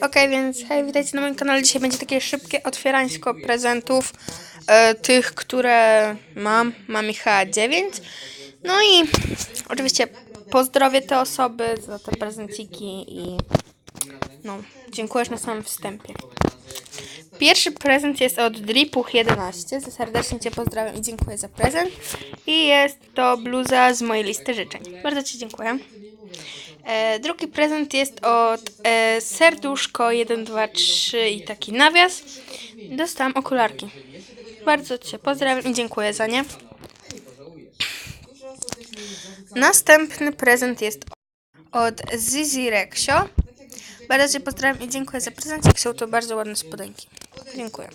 Okej, więc hej, witajcie na moim kanale. Dzisiaj będzie takie szybkie otwierańsko prezentów e, tych, które mam. Mam ich chyba 9. No i oczywiście pozdrowię te osoby za te prezenciki i no, dziękuję na samym wstępie. Pierwszy prezent jest od Dripuch11. Za serdecznie Cię pozdrawiam i dziękuję za prezent. I jest to bluza z mojej listy życzeń. Bardzo Ci dziękuję. E, drugi prezent jest od e, Serduszko 123 i taki nawias. Dostałam okularki. Bardzo Cię pozdrawiam i dziękuję za nie. Następny prezent jest od Zizi Reksio. Bardzo Cię pozdrawiam i dziękuję za prezencik. Są to bardzo ładne spodenki. Dziękuję.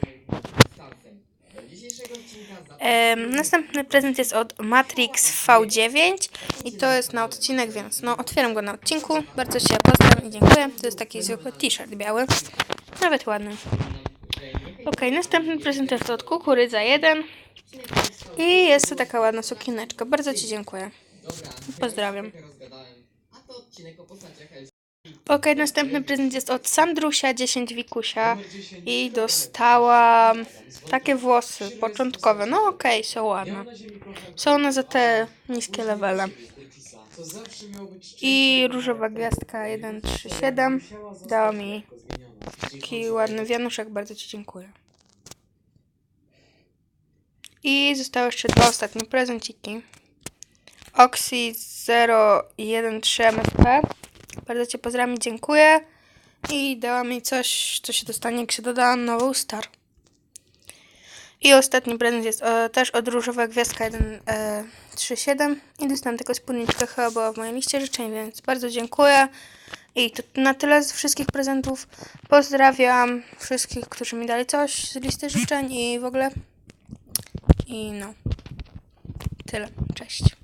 Następny prezent jest od Matrix V9 i to jest na odcinek, więc no otwieram go na odcinku. Bardzo Cię pozdrawiam i dziękuję. To jest taki zwykły t-shirt biały. Nawet ładny. Ok, następny prezent jest od Kukurydza 1 i jest to taka ładna sukieneczka. Bardzo Ci dziękuję. Pozdrawiam. Ok, następny prezent jest od Sandrusia 10 Wikusia i dostałam takie włosy początkowe. No okej, są ładne. Są one za te niskie levele. I różowa gwiazdka 137 dała mi taki ładny wianuszek. Bardzo Ci dziękuję. I zostały jeszcze dwa ostatnie prezenciki. Oxy 013 MFP. Bardzo Cię pozdrawiam dziękuję. I dała mi coś, co się dostanie, jak się doda nową star. I ostatni prezent jest e, też od różowa gwiazdka 137 i dostałam taką spódniczkę chyba była w mojej liście życzeń, więc bardzo dziękuję. I to na tyle z wszystkich prezentów. Pozdrawiam wszystkich, którzy mi dali coś z listy życzeń i w ogóle. I no. Tyle. Cześć.